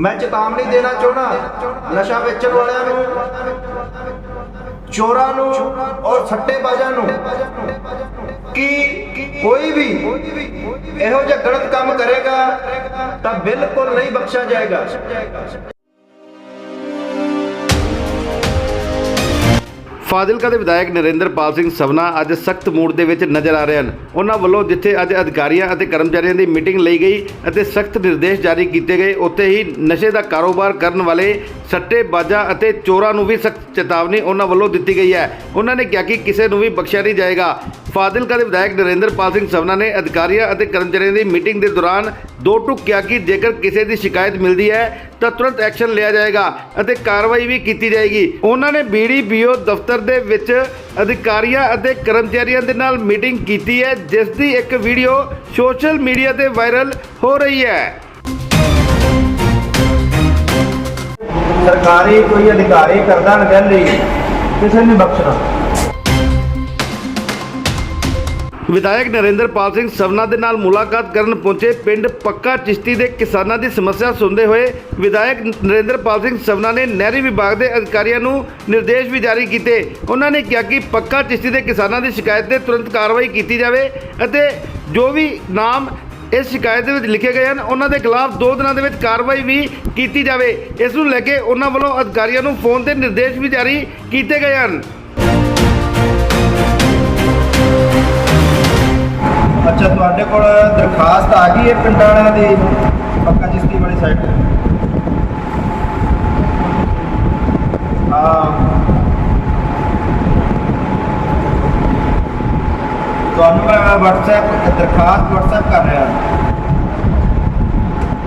ਮੈਂ ਚੇਤਾਵਨੀ ਦੇਣਾ ਚਾਹੁੰਦਾ, ਨਸ਼ਾ ਵੇਚਣ ਵਾਲਿਆਂ ਨੂੰ, ਚੋਰਾਂ ਨੂੰ ਔਰ ਸੱਟੇਬਾਜ਼ਾਂ ਨੂੰ ਕਿ ਕੋਈ ਵੀ ਇਹੋ ਜਿਹਾ ਗਲਤ ਕੰਮ ਕਰੇਗਾ ਤਾਂ ਬਿਲਕੁਲ ਨਹੀਂ ਬਖਸ਼ਿਆ ਜਾਏਗਾ। ਫਾਜ਼ਿਲਕਾ ਦੇ ਵਿਧਾਇਕ ਨਰਿੰਦਰਪਾਲ ਸਿੰਘ ਸਵਨਾ ਅੱਜ ਸਖਤ ਮੂਡ ਦੇ ਵਿੱਚ ਨਜ਼ਰ ਆ ਰਹੇ ਹਨ। ਉਹਨਾਂ ਵੱਲੋਂ ਜਿੱਥੇ ਅੱਜ ਅਧਿਕਾਰੀਆਂ ਅਤੇ ਕਰਮਚਾਰੀਆਂ ਦੀ ਮੀਟਿੰਗ ਲਈ ਗਈ ਅਤੇ ਸਖਤ ਨਿਰਦੇਸ਼ ਜਾਰੀ ਕੀਤੇ ਗਏ, ਉੱਥੇ ਹੀ ਨਸ਼ੇ ਦਾ ਕਾਰੋਬਾਰ ਕਰਨ ਵਾਲੇ ਸੱਟੇਬਾਜ਼ਾਂ ਅਤੇ ਚੋਰਾਂ ਨੂੰ ਵੀ ਸਖਤ ਚੇਤਾਵਨੀ ਉਹਨਾਂ ਵੱਲੋਂ ਦਿੱਤੀ ਗਈ ਹੈ। ਉਹਨਾਂ ਨੇ ਕਿਹਾ ਕਿ ਕਿਸੇ ਨੂੰ ਵੀ ਬਖਸ਼ਿਆ ਨਹੀਂ ਜਾਏਗਾ। ਫਾਜ਼ਿਲਕਾ ਦੇ ਵਿਧਾਇਕ ਨਰਿੰਦਰਪਾਲ ਸਿੰਘ ਸਵਨਾ ਨੇ ਅਧਿਕਾਰੀਆਂ ਅਤੇ ਕਰਮਚਾਰੀਆਂ ਦੀ ਮੀਟਿੰਗ ਦੇ ਦੌਰਾਨ ਦੋ ਟੁਕ ਕਿਹਾ ਕਿ ਜੇਕਰ ਕਿਸੇ ਦੀ ਸ਼ਿਕਾਇਤ ਮਿਲਦੀ ਹੈ, ਤਾਂ ਤੁਰੰਤ ਐਕਸ਼ਨ ਲਿਆ ਜਾਏਗਾ ਅਤੇ ਕਾਰਵਾਈ ਵੀ ਕੀਤੀ ਜਾਏਗੀ। ਉਹਨਾਂ ਨੇ ਬੀਡੀਪੀਓ ਦਫ਼ਤਰ ਦੇ ਵਿੱਚ ਅਧਿਕਾਰੀਆਂ ਅਤੇ ਕਰਮਚਾਰੀਆਂ ਦੇ ਨਾਲ ਮੀਟਿੰਗ ਕੀਤੀ ਹੈ, ਜਿਸ ਦੀ ਇੱਕ ਵੀਡੀਓ ਸੋਸ਼ਲ ਮੀਡੀਆ ਤੇ ਵਾਇਰਲ ਹੋ ਰਹੀ ਹੈ। ਸਰਕਾਰੀ ਕੋਈ ਅਧਿਕਾਰੀ ਕਰਦਾ ਅਣਗਹਿਲੀ ਕਿਸੇ ਨੇ ਬਖਸ਼ਣਾ। ਵਿਧਾਇਕ ਨਰਿੰਦਰਪਾਲ ਸਿੰਘ ਸਵਨਾ ਦੇ ਨਾਲ ਮੁਲਾਕਾਤ ਕਰਨ ਪਹੁੰਚੇ ਪਿੰਡ ਪੱਕਾ ਚਿਸ਼ਤੀ ਦੇ ਕਿਸਾਨਾਂ ਦੀ ਸਮੱਸਿਆ ਸੁਣਦੇ ਹੋਏ ਵਿਧਾਇਕ ਨਰਿੰਦਰਪਾਲ ਸਿੰਘ ਸਵਨਾ ਨੇ ਨਹਿਰੀ ਵਿਭਾਗ ਦੇ ਅਧਿਕਾਰੀਆਂ ਨੂੰ ਨਿਰਦੇਸ਼ ਵੀ ਜਾਰੀ ਕੀਤੇ। ਉਹਨਾਂ ਨੇ ਕਿਹਾ ਕਿ ਪੱਕਾ ਚਿਸ਼ਤੀ ਦੇ ਕਿਸਾਨਾਂ ਦੀ ਸ਼ਿਕਾਇਤ ਤੇ ਤੁਰੰਤ ਕਾਰਵਾਈ ਕੀਤੀ ਜਾਵੇ ਅਤੇ ਜੋ ਵੀ ਨਾਮ ਇਸ ਸ਼ਿਕਾਇਤ ਦੇ ਵਿੱਚ ਲਿਖੇ ਗਏ ਹਨ, ਉਹਨਾਂ ਦੇ ਖਿਲਾਫ 2 ਦਿਨਾਂ ਦੇ ਵਿੱਚ ਕਾਰਵਾਈ ਵੀ ਕੀਤੀ ਜਾਵੇ। ਇਸ ਨੂੰ ਲੈ ਕੇ ਉਹਨਾਂ ਵੱਲੋਂ ਅਧਿਕਾਰੀਆਂ ਨੂੰ ਫੋਨ ਤੇ ਨਿਰਦੇਸ਼ ਵੀ ਜਾਰੀ ਕੀਤੇ ਗਏ ਹਨ। ਅੱਛਾ, ਤੁਹਾਡੇ ਕੋਲ ਦਰਖਾਸਤ ਆ ਗਈ ਹੈ ਪਿੰਡਾਂ ਵਾਲਿਆਂ ਦੀ, ਪੱਕਾ ਚਿਸ਼ਤੀ ਵਾਲੀ ਸਾਈਡ ਤੇ? ਹਾਂ। ਤੁਹਾਨੂੰ ਮੈਂ WhatsApp, ਦਰਖਾਸਤ WhatsApp ਕਰ ਰਿਹਾ।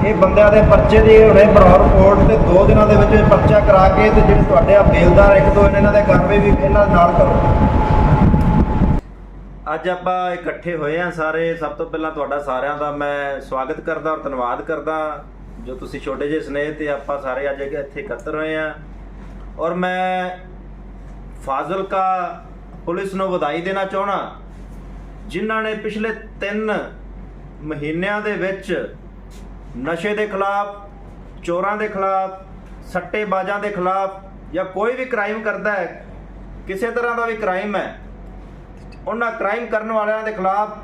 ਇਹ ਬੰਦਿਆਂ ਦੇ ਪਰਚੇ ਦੀ ਹੁਣੇ ਬਰੌਰ ਰਿਪੋਰਟ ਤੇ 2 ਦਿਨਾਂ ਦੇ ਵਿੱਚ ਪਰਚਾ ਕਰਾ ਕੇ ਤੇ ਜਿਹੜੇ ਤੁਹਾਡੇ ਆ ਬੇਲਦਾਰ ਇੱਕ ਦੋ ਇਹਨਾਂ ਦੇ ਕਾਰਵਾਈ ਵੀ ਇਹਨਾਂ ਦੇ ਨਾਲ ਕਰੋ। ਅੱਜ ਆਪਾਂ ਇਕੱਠੇ ਹੋਏ ਆ ਸਾਰੇ। ਸਭ ਤੋਂ ਪਹਿਲਾਂ ਤੁਹਾਡਾ ਸਾਰਿਆਂ ਦਾ ਮੈਂ ਸਵਾਗਤ ਕਰਦਾ ਔਰ ਧੰਨਵਾਦ ਕਰਦਾ। ਜੋ ਤੁਸੀਂ ਛੋਟੇ ਜਿਹੇ ਸਨੇਹ ਤੇ ਆਪਾਂ ਸਾਰੇ ਅੱਜ ਇੱਥੇ ਇਕੱਤਰ ਹੋਏ ਆ। ਔਰ ਮੈਂ ਫਾਜ਼ਿਲਕਾ ਪੁਲਿਸ ਨੂੰ ਵਧਾਈ ਦੇਣਾ ਚਾਹਣਾ ਜਿਨ੍ਹਾਂ ਨੇ ਪਿਛਲੇ 3 ਮਹੀਨਿਆਂ ਦੇ ਵਿੱਚ ਨਸ਼ੇ ਦੇ ਖਿਲਾਫ, ਚੋਰਾਂ ਦੇ ਖਿਲਾਫ, ਸੱਟੇਬਾਜ਼ਾਂ ਦੇ ਖਿਲਾਫ ਜਾਂ ਕੋਈ ਵੀ ਕ੍ਰਾਈਮ ਕਰਦਾ ਹੈ, ਕਿਸੇ ਤਰ੍ਹਾਂ ਦਾ ਵੀ ਕ੍ਰਾਈਮ ਹੈ ਉਹਨਾਂ ਕ੍ਰਾਈਮ ਕਰਨ ਵਾਲਿਆਂ ਦੇ ਖਿਲਾਫ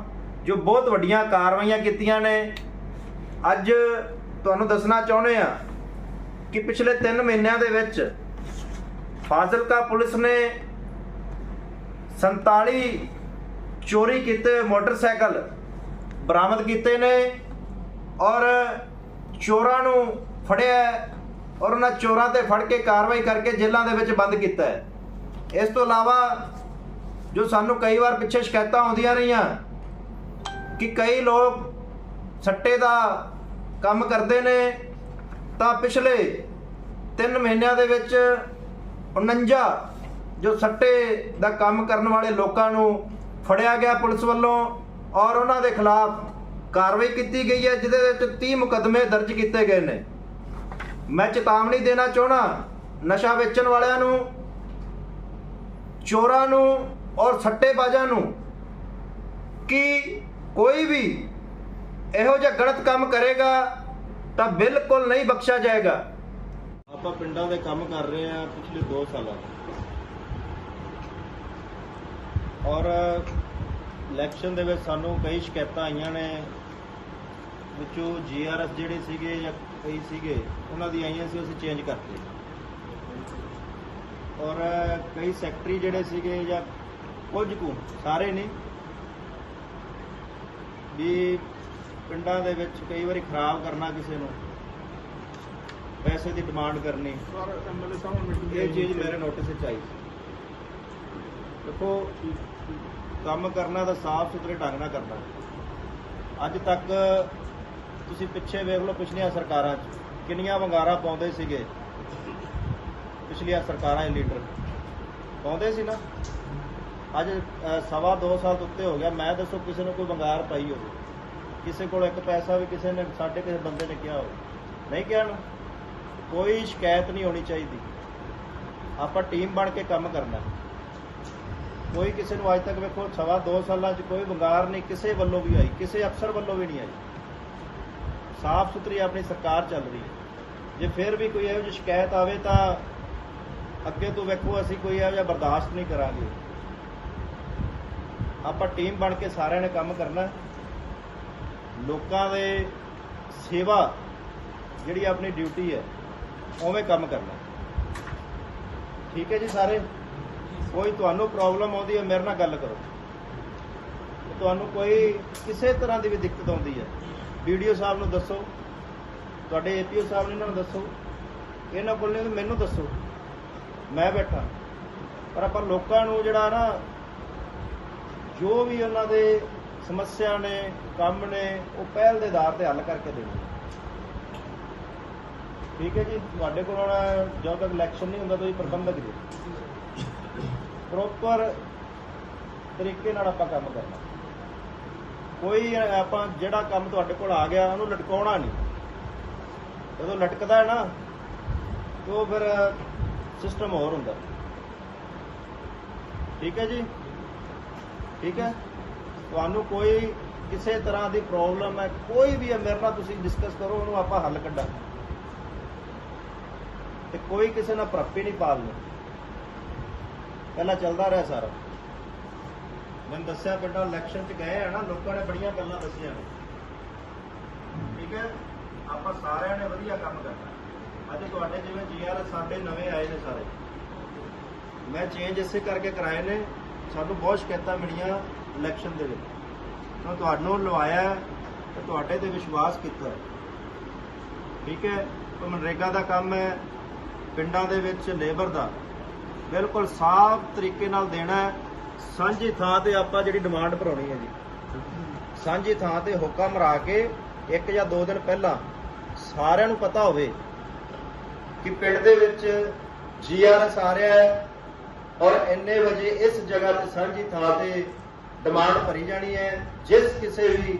ਜੋ ਬਹੁਤ ਵੱਡੀਆਂ ਕਾਰਵਾਈਆਂ ਕੀਤੀਆਂ ਨੇ। ਅੱਜ ਤੁਹਾਨੂੰ ਦੱਸਣਾ ਚਾਹੁੰਦੇ ਆ ਕਿ ਪਿਛਲੇ 3 ਮਹੀਨਿਆਂ ਦੇ ਵਿੱਚ ਫਾਜ਼ਿਲਕਾ ਪੁਲਿਸ ਨੇ 47 ਚੋਰੀ ਕੀਤੇ ਮੋਟਰਸਾਈਕਲ ਬਰਾਮਦ ਕੀਤੇ ਨੇ ਔਰ ਚੋਰਾਂ ਨੂੰ ਫੜਿਆ ਔਰ ਉਹਨਾਂ ਚੋਰਾਂ ਤੇ ਫੜ ਕੇ ਕਾਰਵਾਈ ਕਰਕੇ ਜੇਲ੍ਹਾਂ ਦੇ ਵਿੱਚ ਬੰਦ ਕੀਤਾ ਹੈ। ਇਸ ਤੋਂ ਇਲਾਵਾ ਜੋ ਸਾਨੂੰ ਕਈ ਵਾਰ ਪਿੱਛੇ ਸ਼ਿਕਾਇਤਾਂ ਆਉਂਦੀਆਂ ਰਹੀਆਂ ਕਿ ਕਈ ਲੋਕ ਸੱਟੇ ਦਾ ਕੰਮ ਕਰਦੇ ਨੇ, ਤਾਂ ਪਿਛਲੇ 3 ਮਹੀਨਿਆਂ ਦੇ ਵਿੱਚ 49 ਜੋ ਸੱਟੇ ਦਾ ਕੰਮ ਕਰਨ ਵਾਲੇ ਲੋਕਾਂ ਨੂੰ ਫੜਿਆ ਗਿਆ ਪੁਲਿਸ ਵੱਲੋਂ ਔਰ ਉਹਨਾਂ ਦੇ ਖਿਲਾਫ ਕਾਰਵਾਈ ਕੀਤੀ ਗਈ ਹੈ, ਜਿਹਦੇ ਵਿੱਚ 30 ਮੁਕੱਦਮੇ ਦਰਜ ਕੀਤੇ ਗਏ ਨੇ। ਮੈਂ ਚੇਤਾਵਨੀ ਦੇਣਾ ਚਾਹਣਾ ਨਸ਼ਾ ਵੇਚਣ ਵਾਲਿਆਂ ਨੂੰ, ਚੋਰਾਂ ਨੂੰ ਔਰ ਸੱਟੇਬਾਜ਼ਾਂ ਨੂੰ ਕਿ ਕੋਈ ਵੀ ਇਹੋ ਜਿਹਾ ਗਲਤ ਕੰਮ ਕਰੇਗਾ ਤਾਂ ਬਿਲਕੁਲ ਨਹੀਂ ਬਖਸ਼ਿਆ ਜਾਏਗਾ ਆਪਾਂ ਪਿੰਡਾਂ ਦੇ ਕੰਮ ਕਰ ਰਹੇ ਆ ਪਿਛਲੇ 2 ਸਾਲਾਂ ਤੋਂ। ਔਰ ਇਲੈਕਸ਼ਨ ਦੇ ਵਿੱਚ ਸਾਨੂੰ ਕਈ ਸ਼ਿਕਾਇਤਾਂ ਆਈਆਂ ਨੇ, ਵਿੱਚੋਂ ਜੀਆਰਐਸ ਜਿਹੜੇ ਸੀਗੇ ਜਾਂ ਕਈ ਸੀਗੇ, ਉਹਨਾਂ ਦੀ ਆਈਆਂ ਸੀ, ਅਸੀਂ ਚੇਂਜ ਕਰਤੇ ਔਰ ਕਈ ਸੈਕਟਰੀ ਜਿਹੜੇ ਸੀਗੇ ਜਾਂ ਕੁਝ ਕੁ ਸਾਰੇ ਨਹੀਂ। ਵੀ ਪਿੰਡਾਂ ਦੇ ਵਿੱਚ ਕਈ ਵਾਰੀ ਖਰਾਬ ਕਰਨਾ ਕਿਸੇ ਨੂੰ। ਪੈਸੇ ਦੀ ਡਿਮਾਂਡ ਕਰਨੀ। ਇਹ ਚੀਜ਼ ਮੇਰੇ ਨੋਟਿਸ ਵਿੱਚ ਆਈ। ਸੀ ਦੇਖੋ ਕੰਮ ਕਰਨਾ ਤਾਂ ਸਾਫ਼ ਸੁਥਰੇ ਢੰਗ ਨਾਲ ਕਰਨਾ। ਅੱਜ ਤੱਕ ਤੁਸੀਂ ਪਿੱਛੇ ਵੇਖ ਲਓ ਪਿਛਲੀਆਂ ਸਰਕਾਰਾਂ 'ਚ ਕਿੰਨੀਆਂ ਵੰਗਾਰਾਂ ਪਾਉਂਦੇ ਸੀਗੇ। ਪਿਛਲੀਆਂ ਸਰਕਾਰਾਂ ਦੇ ਲੀਡਰ। ਪਾਉਂਦੇ ਸੀ ਨਾ? ਅੱਜ ਸਵਾ 2 ਸਾਲ ਤੋਂ ਉੱਤੇ ਹੋ ਗਿਆ। ਮੈਂ ਦੱਸੋ ਕਿਸੇ ਨੂੰ ਕੋਈ ਵੰਗਾਰ ਪਾਈ ਹੋਵੇ। ਕਿਸੇ ਕੋਲ ਇੱਕ ਪੈਸਾ ਵੀ ਕਿਸੇ ਨੇ, ਸਾਡੇ ਕਿਸੇ ਬੰਦੇ ਨੇ ਕਿਹਾ ਹੋਵੇ। ਨਹੀਂ ਕਿਹਾ ਨਾ ਕੋਈ ਸ਼ਿਕਾਇਤ ਨਹੀਂ ਹੋਣੀ ਚਾਹੀਦੀ। ਆਪਾਂ ਟੀਮ ਬਣ ਕੇ ਕੰਮ ਕਰਨਾ ਕੋਈ ਕਿਸੇ ਨੂੰ ਅੱਜ ਤੱਕ ਵੇਖੋ, ਸਵਾ 2 ਸਾਲਾਂ 'ਚ ਕੋਈ ਵੰਗਾਰ ਨਹੀਂ, ਕਿਸੇ ਵੱਲੋਂ ਵੀ ਆਈ। ਕਿਸੇ ਅਫਸਰ ਵੱਲੋਂ ਵੀ ਨਹੀਂ ਆਈ। ਸਾਫ਼ ਸੁਥਰੀ ਆਪਣੀ ਸਰਕਾਰ ਚੱਲ ਰਹੀ ਹੈ। ਜੇ ਫਿਰ ਵੀ ਕੋਈ ਇਹੋ ਜਿਹੀ ਸ਼ਿਕਾਇਤ ਆਵੇ ਤਾਂ ਅੱਗੇ ਤੋਂ ਵੇਖੋ, ਅਸੀਂ ਕੋਈ ਇਹੋ ਜਿਹਾ ਬਰਦਾਸ਼ਤ ਨਹੀਂ ਕਰਾਂਗੇ। ਆਪਾਂ ਟੀਮ ਬਣ ਕੇ ਸਾਰਿਆਂ ਨੇ ਕੰਮ ਕਰਨਾ ਲੋਕਾਂ ਦੇ ਸੇਵਾ ਜਿਹੜੀ ਆਪਣੀ ਡਿਊਟੀ ਹੈ, ਉਵੇਂ ਕੰਮ ਕਰਨਾ ਠੀਕ ਹੈ ਜੀ ਸਾਰੇ? ਕੋਈ ਤੁਹਾਨੂੰ ਪ੍ਰੋਬਲਮ ਆਉਂਦੀ ਹੈ, ਮੇਰੇ ਨਾਲ ਗੱਲ ਕਰੋ। ਤੁਹਾਨੂੰ ਕੋਈ ਕਿਸੇ ਤਰ੍ਹਾਂ ਦੀ ਵੀ ਦਿੱਕਤ ਆਉਂਦੀ ਹੈ ਵੀਡੀਓ ਸਾਹਿਬ ਨੂੰ ਦੱਸੋ, ਤੁਹਾਡੇ ਏਪੀਓ ਸਾਹਿਬ ਨੇ ਇਹਨਾਂ ਨੂੰ ਦੱਸੋ, ਇਹਨਾਂ ਕੋਲ ਨਹੀਂ ਮੈਨੂੰ ਦੱਸੋ। ਮੈਂ ਬੈਠਾ। ਪਰ ਆਪਾਂ ਲੋਕਾਂ ਨੂੰ ਜਿਹੜਾ ਨਾ ਜੋ ਵੀ ਉਹਨਾਂ ਦੇ ਸਮੱਸਿਆ ਨੇ, ਕੰਮ ਨੇ, ਉਹ ਪਹਿਲ ਦੇ ਆਧਾਰ ਤੇ ਹੱਲ ਕਰਕੇ ਦੇਣੇ ਠੀਕ ਹੈ ਜੀ? ਤੁਹਾਡੇ ਕੋਲ ਆਉਣਾ ਜਦੋਂ ਤੱਕ ਇਲੈਕਸ਼ਨ ਨਹੀਂ ਹੁੰਦਾ ਤੁਸੀਂ ਪ੍ਰਬੰਧਕ ਜੀ। ਪ੍ਰੋਪਰ ਤਰੀਕੇ ਨਾਲ ਆਪਾਂ ਕੰਮ ਕਰਨਾ। ਕੋਈ ਆਪਾਂ ਜਿਹੜਾ ਕੰਮ ਤੁਹਾਡੇ ਕੋਲ ਆ ਗਿਆ, ਉਹਨੂੰ ਲਟਕਾਉਣਾ ਨਹੀਂ। ਜਦੋਂ ਲਟਕਦਾ ਹੈ ਨਾ, ਤੇ ਉਹ ਫਿਰ ਸਿਸਟਮ ਹੋਰ ਹੁੰਦਾ। ਠੀਕ ਹੈ ਜੀ? ਠੀਕ ਹੈ? ਤੁਹਾਨੂੰ ਕੋਈ ਕਿਸੇ ਤਰ੍ਹਾਂ ਦੀ ਪ੍ਰੋਬਲਮ ਹੈ, ਕੋਈ ਵੀ ਹੈ, ਮੇਰੇ ਨਾਲ ਤੁਸੀਂ ਡਿਸਕਸ ਕਰੋ, ਉਹਨੂੰ ਆਪਾਂ ਹੱਲ ਕੱਢਾਂਗੇ। ਤੇ ਕੋਈ ਕਿਸੇ ਨਾਲ ਪ੍ਰੱਪੀ ਨਹੀਂ ਪਾਲਣੀ। ਪਹਿਲਾਂ ਚੱਲਦਾ ਰਿਹਾ ਸਾਰਾ। ਮੈਨੂੰ ਦੱਸਿਆ ਬੇਟਾ ਇਲੈਕਸ਼ਨ 'ਚ ਗਏ ਆ ਨਾ, ਲੋਕਾਂ ਨੇ ਬੜੀਆਂ ਗੱਲਾਂ ਦੱਸੀਆਂ ਨੇ। ਠੀਕ ਹੈ? ਆਪਾਂ ਸਾਰਿਆਂ ਨੇ ਵਧੀਆ ਕੰਮ ਕਰਨਾ। ਅੱਜ ਤੁਹਾਡੇ ਜਿਵੇਂ ਜੀਆਰ ਸਾਡੇ ਨਵੇਂ ਆਏ ਨੇ ਸਾਰੇ। ਮੈਂ ਚੇਂਜ ਇਸੇ ਕਰਕੇ ਕਰਾਏ ਨੇ ਸਾਨੂੰ ਬਹੁਤ ਸ਼ਿਕਾਇਤਾਂ ਮਿਲੀਆਂ ਇਲੈਕਸ਼ਨ ਦੇ ਵਿੱਚ। ਤਾਂ ਤੁਹਾਨੂੰ ਲਵਾਇਆ ਹੈ ਤੇ ਤੁਹਾਡੇ ਤੇ ਵਿਸ਼ਵਾਸ ਕੀਤਾ ਠੀਕ ਹੈ? ਉਹ ਮਨਰੇਗਾ ਦਾ ਕੰਮ ਹੈ, ਪਿੰਡਾਂ ਦੇ ਵਿੱਚ ਲੇਬਰ ਦਾ। ਬਿਲਕੁਲ ਸਾਫ਼ ਤਰੀਕੇ ਨਾਲ ਦੇਣਾ ਸਾਂਝੀ ਥਾਂ ਤੇ ਆਪਾਂ ਜਿਹੜੀ ਡਿਮਾਂਡ ਭਰਾਉਣੀ ਹੈ ਜੀ। ਸਾਂਝੀ ਥਾਂ ਤੇ ਹੁੱਕਾ ਮਰਾ ਕੇ ਇੱਕ ਜਾਂ ਦੋ ਦਿਨ ਪਹਿਲਾਂ ਸਾਰਿਆਂ ਨੂੰ ਪਤਾ ਹੋਵੇ ਕਿ ਪਿੰਡ ਦੇ ਵਿੱਚ ਜੀਆਰਐਸ ਆ ਰਿਹਾ ਹੈ ਔਰ ਇੰਨੇ ਵਜੇ ਇਸ ਜਗ੍ਹਾ ਤੇ ਸਾਂਝੀ ਥਾਂ ਤੇ ਡਿਮਾਂਡ ਭਰੀ ਜਾਣੀ ਹੈ। ਜਿਸ ਕਿਸੇ ਵੀ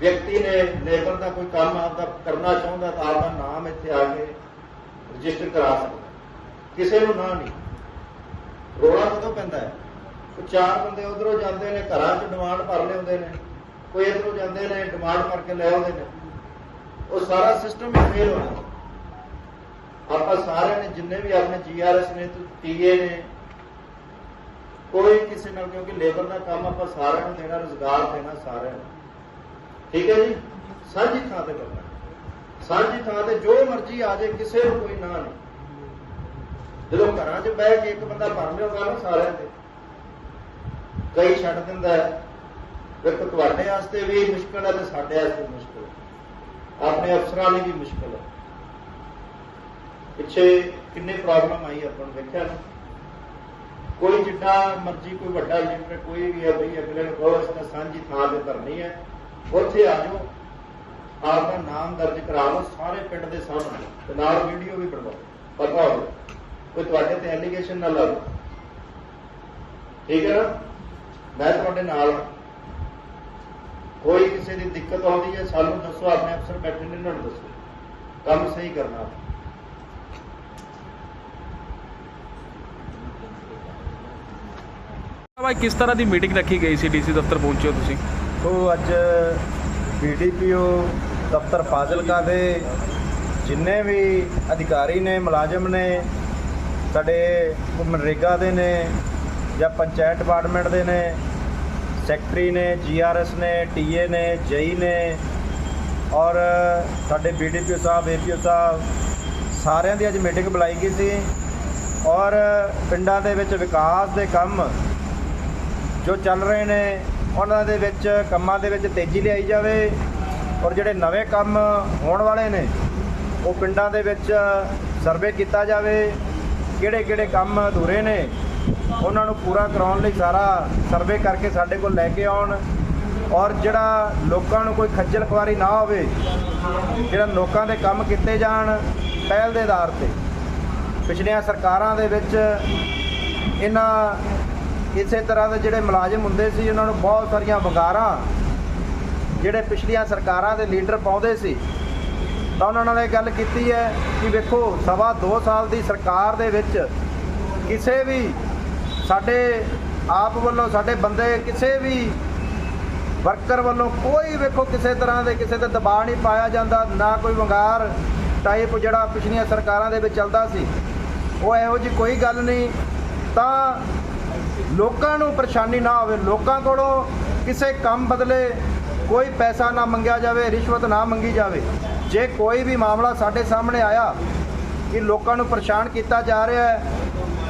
ਵਿਅਕਤੀ ਨੇ ਲੇਬਰ ਦਾ ਕੋਈ ਕੰਮ ਆਪਦਾ ਕਰਨਾ ਚਾਹੁੰਦਾ ਤਾਂ ਆਪਦਾ ਨਾਮ ਇੱਥੇ ਆ ਕੇ ਰਜਿਸਟਰ ਕਰਾ ਸਕਦਾ ਕਿਸੇ ਨੂੰ ਨਾ ਨਹੀਂ। ਰੋਲਾ ਕਦੋਂ ਪੈਂਦਾ ਹੈ? ਉਹ ਚਾਰ ਬੰਦੇ ਉਧਰੋਂ ਜਾਂਦੇ ਨੇ, ਘਰਾਂ 'ਚ ਡਿਮਾਂਡ ਭਰ ਲਿਆਉਂਦੇ ਨੇ, ਕੋਈ ਇਧਰੋਂ ਜਾਂਦੇ ਨੇ, ਡਿਮਾਂਡ ਭਰ ਕੇ ਲੈ ਆਉਂਦੇ ਨੇ। ਉਹ ਸਾਰਾ ਸਿਸਟਮ ਹੀ ਫੇਲ ਹੋਣਾ। ਆਪਾਂ ਸਾਰਿਆਂ ਨੇ ਜਿੰਨੇ ਵੀ ਆਪਣੇ ਜੀਆਰਐਸ ਨੇ ਟੀਏ ਨੇ ਕੋਈ ਕਿਸੇ ਨਾਲ, ਕਿਉਂਕਿ ਲੇਬਰ ਦਾ ਕੰਮ ਆਪਾਂ ਸਾਰਿਆਂ ਨੂੰ ਦੇਣਾ, ਰੋਜ਼ਗਾਰ ਦੇਣਾ ਸਾਰਿਆਂ ਨੂੰ। ਠੀਕ ਹੈ ਜੀ? ਸਾਂਝੀ ਥਾਂ ਤੇ ਕਰਨਾ। ਸਾਂਝੀ ਥਾਂ ਤੇ ਜੋ ਮਰਜ਼ੀ ਆ ਜਾਏ, ਕਿਸੇ ਨੂੰ ਕੋਈ ਨਾ ਨਹੀਂ। ਜਦੋਂ ਘਰਾਂ 'ਚ ਬਹਿ ਕੇ ਇੱਕ ਬੰਦਾ ਭਰ ਲਿਆਉਂਦਾ ਸਾਰਿਆਂ ਦੇ ਕਈ ਛੱਡ ਦਿੰਦਾ ਹੈ ਵੇਖੋ ਤੁਹਾਡੇ ਵਾਸਤੇ ਵੀ ਮੁਸ਼ਕਲ ਹੈ ਤੇ ਸਾਡੇ ਵਾਸਤੇ ਮੁਸ਼ਕਲ ਹੈ। ਆਪਣੇ ਅਫਸਰਾਂ ਲਈ ਵੀ ਮੁਸ਼ਕਲ ਹੈ। ਪਿੱਛੇ ਕਿੰਨੇ ਪ੍ਰੋਬਲਮ ਆਈ ਆਪਾਂ ਨੂੰ ਵੇਖਿਆ ਨਾ ਕੋਈ ਜਿੱਡਾ ਮਰਜ਼ੀ ਕੋਈ ਵੱਡਾ ਲੀਡਰ ਕੋਈ ਵੀ ਹੈ ਅਗਲੇ ਨੂੰ ਕਹੋ ਇਸ ਤਾਂ ਸਾਂਝੀ ਥਾਂ ਤੇ ਕਰਨੀ ਹੈ। ਉੱਥੇ ਆ ਜਾਓ ਆਪਦਾ ਨਾਮ ਦਰਜ ਕਰਾ ਲਓ, ਸਾਰੇ ਪਿੰਡ ਦੇ ਸਾਹਮਣੇ, ਤੇ ਨਾਲ ਵੀਡੀਓ ਵੀ ਬਣਵਾਓ। ਪਤਾ ਹੋਵੇ ਕੋਈ ਤੁਹਾਡੇ ਤੇ ਐਲੀਗੇਸ਼ਨ ਨਾ ਲਾਵੇ ਠੀਕ ਹੈ ਨਾ? ਮੈਂ ਤੁਹਾਡੇ ਨਾਲ ਕੋਈ ਕਿਸੇ ਦੀ ਦਿੱਕਤ ਆਉਂਦੀ ਹੈ, ਸਾਨੂੰ ਦੱਸੋ, ਆਪਣੇ ਅਫਸਰ ਬੈਠੇ ਨੇ ਇਹਨਾਂ ਨੂੰ ਦੱਸੋ। ਕੰਮ ਸਹੀ ਕਰਨਾ। ਭਾਈ, ਕਿਸ ਤਰ੍ਹਾਂ ਦੀ ਮੀਟਿੰਗ ਰੱਖੀ ਗਈ ਸੀ? ਡੀਸੀ ਦਫ਼ਤਰ ਪਹੁੰਚੇ ਹੋ ਤੁਸੀਂ? ਉਹ ਅੱਜ ਬੀਡੀਪੀਓ ਦਫ਼ਤਰ ਫਾਜ਼ਿਲਕਾ ਦੇ ਜਿੰਨੇ ਵੀ ਅਧਿਕਾਰੀ ਨੇ, ਮੁਲਾਜ਼ਮ ਨੇ, ਸਾਡੇ ਮਨਰੇਗਾ ਦੇ ਨੇ, ਜਾਂ ਪੰਚਾਇਤ ਡਿਪਾਰਟਮੈਂਟ ਦੇ ਨੇ ਸੈਕਟਰੀ ਨੇ ਜੀਆਰਐਸ ਨੇ ਟੀਏ ਨੇ ਜਈ ਨੇ, ਔਰ ਸਾਡੇ ਬੀਡੀਪੀਓ ਸਾਹਿਬ ਏਪੀਓ ਸਾਹਿਬ, ਸਾਰਿਆਂ ਦੀ ਅੱਜ ਮੀਟਿੰਗ ਬੁਲਾਈ ਗਈ ਸੀ। ਔਰ ਪਿੰਡਾਂ ਦੇ ਵਿੱਚ ਵਿਕਾਸ ਦੇ ਕੰਮ ਜੋ ਚੱਲ ਰਹੇ ਨੇ, ਉਹਨਾਂ ਦੇ ਵਿੱਚ ਕੰਮਾਂ ਦੇ ਵਿੱਚ ਤੇਜ਼ੀ ਲਿਆਈ ਜਾਵੇ ਔਰ ਜਿਹੜੇ ਨਵੇਂ ਕੰਮ ਹੋਣ ਵਾਲੇ ਨੇ, ਉਹ ਪਿੰਡਾਂ ਦੇ ਵਿੱਚ ਸਰਵੇ ਕੀਤਾ ਜਾਵੇ ਕਿਹੜੇ ਕਿਹੜੇ ਕੰਮ ਅਧੂਰੇ ਨੇ, ਉਹਨਾਂ ਨੂੰ ਪੂਰਾ ਕਰਾਉਣ ਲਈ ਸਾਰਾ ਸਰਵੇ ਕਰਕੇ ਸਾਡੇ ਕੋਲ ਲੈ ਕੇ ਆਉਣ ਔਰ ਜਿਹੜਾ ਲੋਕਾਂ ਨੂੰ ਕੋਈ ਖੱਜਲ ਖੁਆਰੀ ਨਾ ਹੋਵੇ, ਜਿਹੜਾ ਲੋਕਾਂ ਦੇ ਕੰਮ ਕੀਤੇ ਜਾਣ ਪਹਿਲ ਦੇ ਆਧਾਰ ਤੇ, ਪਿਛਲੀਆਂ ਸਰਕਾਰਾਂ ਦੇ ਵਿੱਚ ਇਹਨਾਂ ਇਸੇ ਤਰ੍ਹਾਂ ਦੇ ਜਿਹੜੇ ਮੁਲਾਜ਼ਮ ਹੁੰਦੇ ਸੀ, ਉਹਨਾਂ ਨੂੰ ਬਹੁਤ ਸਾਰੀਆਂ ਵਗਾਰਾਂ ਜਿਹੜੇ ਪਿਛਲੀਆਂ ਸਰਕਾਰਾਂ ਦੇ ਲੀਡਰ ਪਾਉਂਦੇ ਸੀ, ਤਾਂ ਉਹਨਾਂ ਨਾਲ ਇਹ ਗੱਲ ਕੀਤੀ ਹੈ ਕਿ ਵੇਖੋ, ਸਵਾ 2 ਸਾਲ ਦੀ ਸਰਕਾਰ ਦੇ ਵਿੱਚ ਕਿਸੇ ਵੀ ਸਾਡੇ ਆਪ ਵੱਲੋਂ, ਸਾਡੇ ਬੰਦੇ, ਕਿਸੇ ਵੀ ਵਰਕਰ ਵੱਲੋਂ ਕੋਈ ਵੇਖੋ ਕਿਸੇ ਤਰ੍ਹਾਂ ਦੇ ਕਿਸੇ ਤੇ ਦਬਾਅ ਨਹੀਂ ਪਾਇਆ ਜਾਂਦਾ, ਨਾ ਕੋਈ ਵੰਗਾਰ ਟਾਈਪ ਜਿਹੜਾ ਪਿਛਲੀਆਂ ਸਰਕਾਰਾਂ ਦੇ ਵਿੱਚ ਚੱਲਦਾ ਸੀ। ਉਹ ਇਹੋ ਜੀ ਕੋਈ ਗੱਲ ਨਹੀਂ, ਤਾਂ ਲੋਕਾਂ ਨੂੰ ਪਰੇਸ਼ਾਨੀ ਨਾ ਹੋਵੇ, ਲੋਕਾਂ ਕੋਲੋਂ ਕਿਸੇ ਕੰਮ ਬਦਲੇ ਕੋਈ ਪੈਸਾ ਨਾ ਮੰਗਿਆ ਜਾਵੇ, ਰਿਸ਼ਵਤ ਨਾ ਮੰਗੀ ਜਾਵੇ। ਜੇ ਕੋਈ ਵੀ ਮਾਮਲਾ ਸਾਡੇ ਸਾਹਮਣੇ ਆਇਆ ਕਿ ਲੋਕਾਂ ਨੂੰ ਪਰੇਸ਼ਾਨ ਕੀਤਾ ਜਾ ਰਿਹਾ ਹੈ,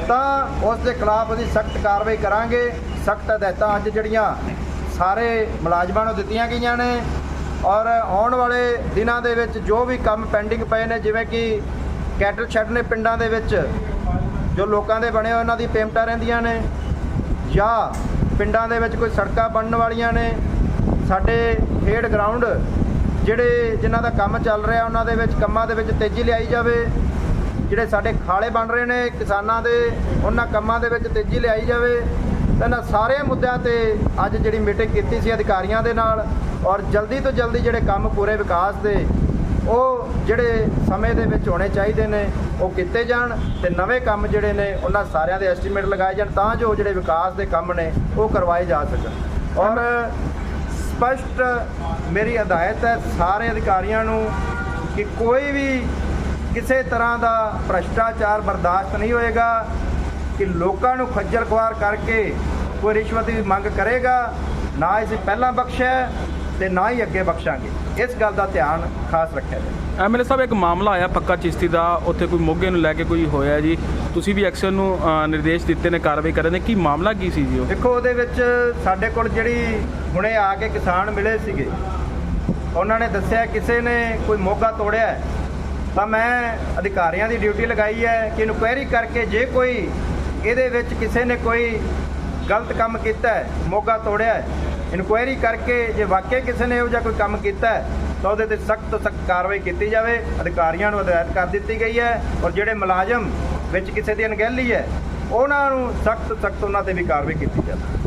ਤਾਂ ਉਸ ਦੇ ਖਿਲਾਫ ਅਸੀਂ ਸਖਤ ਕਾਰਵਾਈ ਕਰਾਂਗੇ। ਸਖਤ ਹਦਾਇਤਾਂ ਅੱਜ ਜਿਹੜੀਆਂ ਸਾਰੇ ਮੁਲਾਜ਼ਮਾਂ ਨੂੰ ਦਿੱਤੀਆਂ ਗਈਆਂ ਨੇ ਔਰ ਆਉਣ ਵਾਲੇ ਦਿਨਾਂ ਦੇ ਵਿੱਚ ਜੋ ਵੀ ਕੰਮ ਪੈਂਡਿੰਗ ਪਏ ਨੇ, ਜਿਵੇਂ ਕਿ ਕੈਟਲ ਸ਼ੈੱਡ ਨੇ ਪਿੰਡਾਂ ਦੇ ਵਿੱਚ, ਜੋ ਲੋਕਾਂ ਦੇ ਬਣੇ ਹੋਏ ਉਹਨਾਂ ਦੀ ਪੇਮੈਂਟਾਂ ਰਹਿੰਦੀਆਂ ਨੇ। ਜਾਂ ਪਿੰਡਾਂ ਦੇ ਵਿੱਚ ਕੋਈ ਸੜਕਾਂ ਬਣਨ ਵਾਲੀਆਂ ਨੇ, ਸਾਡੇ ਖੇਡ ਗਰਾਊਂਡ ਜਿਹੜੇ ਜਿਨ੍ਹਾਂ ਦਾ ਕੰਮ ਚੱਲ ਰਿਹਾ, ਉਹਨਾਂ ਦੇ ਵਿੱਚ ਕੰਮਾਂ ਦੇ ਵਿੱਚ ਤੇਜ਼ੀ ਲਿਆਈ ਜਾਵੇ। ਜਿਹੜੇ ਸਾਡੇ ਖਾਲੇ ਬਣ ਰਹੇ ਨੇ ਕਿਸਾਨਾਂ ਦੇ, ਉਹਨਾਂ ਕੰਮਾਂ ਦੇ ਵਿੱਚ ਤੇਜ਼ੀ ਲਿਆਈ ਜਾਵੇ। ਇਹਨਾਂ ਸਾਰੇ ਮੁੱਦਿਆਂ ਤੇ ਅੱਜ ਜਿਹੜੀ ਮੀਟਿੰਗ ਕੀਤੀ ਸੀ ਅਧਿਕਾਰੀਆਂ ਦੇ ਨਾਲ ਔਰ ਜਲਦੀ ਤੋਂ ਜਲਦੀ ਜਿਹੜੇ ਕੰਮ ਪੂਰੇ ਵਿਕਾਸ ਦੇ ਉਹ ਜਿਹੜੇ ਸਮੇਂ ਦੇ ਵਿੱਚ ਹੋਣੇ ਚਾਹੀਦੇ ਨੇ, ਉਹ ਕੀਤੇ ਜਾਣ ਤੇ ਨਵੇਂ ਕੰਮ ਜਿਹੜੇ ਨੇ, ਉਹਨਾਂ ਸਾਰਿਆਂ ਦੇ ਐਸਟੀਮੇਟ ਲਗਾਏ ਜਾਣ ਤਾਂ ਜੋ ਜਿਹੜੇ ਵਿਕਾਸ ਦੇ ਕੰਮ ਨੇ, ਉਹ ਕਰਵਾਏ ਜਾ ਸਕਣ। ਔਰ ਸਪਸ਼ਟ ਮੇਰੀ ਹਦਾਇਤ ਹੈ ਸਾਰੇ ਅਧਿਕਾਰੀਆਂ ਨੂੰ ਕਿ ਕੋਈ ਵੀ ਕਿਸੇ ਤਰ੍ਹਾਂ ਦਾ ਭ੍ਰਸ਼ਟਾਚਾਰ ਬਰਦਾਸ਼ਤ ਨਹੀਂ ਹੋਏਗਾ, ਕਿ ਲੋਕਾਂ ਨੂੰ ਖੱਜਲ ਖੁਆਰ ਕਰਕੇ ਕੋਈ ਰਿਸ਼ਵਤ ਦੀ ਮੰਗ ਕਰੇਗਾ, ਨਾ ਅਸੀਂ ਪਹਿਲਾਂ ਬਖਸ਼ਿਆ ਤੇ ਨਾ ਹੀ ਅੱਗੇ ਬਖਸ਼ਾਂਗੇ। ਇਸ ਗੱਲ ਦਾ ਧਿਆਨ ਖਾਸ ਰੱਖਿਆ ਜਾਵੇ। ਐਮਐਲਏ ਸਾਹਿਬ ਇੱਕ ਮਾਮਲਾ ਆਇਆ ਪੱਕਾ ਚਿਸ਼ਤੀ ਦਾ। ਉੱਥੇ ਕੋਈ ਮੋਗੇ ਨੂੰ ਲੈ ਕੇ ਕੋਈ ਹੋਇਆ ਜੀ। ਤੁਸੀਂ ਵੀ ਐਕਸ਼ਨ ਨੂੰ ਨਿਰਦੇਸ਼ ਦਿੱਤੇ ਨੇ ਕਾਰਵਾਈ ਕਰਨ ਦੇ ਕੀ ਮਾਮਲਾ ਕੀ ਸੀ ਜੀ ਉਹ? ਦੇਖੋ ਉਹਦੇ ਵਿੱਚ ਸਾਡੇ ਕੋਲ ਜਿਹੜੀ ਹੁਣੇ ਆ ਕੇ ਕਿਸਾਨ ਮਿਲੇ ਸੀਗੇ ਉਹਨਾਂ ਨੇ ਦੱਸਿਆ ਕਿਸੇ ਨੇ ਕੋਈ ਮੋਗਾ ਤੋੜਿਆ। ਤਾਂ ਮੈਂ ਅਧਿਕਾਰੀਆਂ ਦੀ ਡਿਊਟੀ ਲਗਾਈ ਹੈ ਕਿ ਇਨਕੁਆਇਰੀ ਕਰਕੇ ਜੇ ਕੋਈ ਇਹਦੇ ਵਿੱਚ ਕਿਸੇ ਨੇ ਕੋਈ ਗਲਤ ਕੰਮ ਕੀਤਾ ਹੈ ਮੋਗਾ ਤੋੜਿਆ ਹੈ ਇਨਕੁਆਇਰੀ ਕਰਕੇ ਜੇ ਵਾਕਿਆ ਕਿਸੇ ਨੇ ਇਹੋ ਜਿਹਾ ਕੋਈ ਕੰਮ ਕੀਤਾ ਹੈ, ਤਾਂ ਉਹਦੇ ਤੇ ਸਖਤ ਤੋਂ ਸਖਤ ਕਾਰਵਾਈ ਕੀਤੀ ਜਾਵੇ। ਅਧਿਕਾਰੀਆਂ ਨੂੰ ਹਦਾਇਤ ਕਰ ਦਿੱਤੀ ਗਈ ਹੈ ਔਰ ਜਿਹੜੇ ਮੁਲਾਜ਼ਮ ਵਿੱਚ ਕਿਸੇ ਦੀ ਅਣਗਹਿਲੀ ਹੈ, ਉਹਨਾਂ ਨੂੰ ਸਖਤ ਸਖਤ ਉਹਨਾਂ ਤੇ ਵੀ ਕਾਰਵਾਈ ਕੀਤੀ ਜਾਵੇ।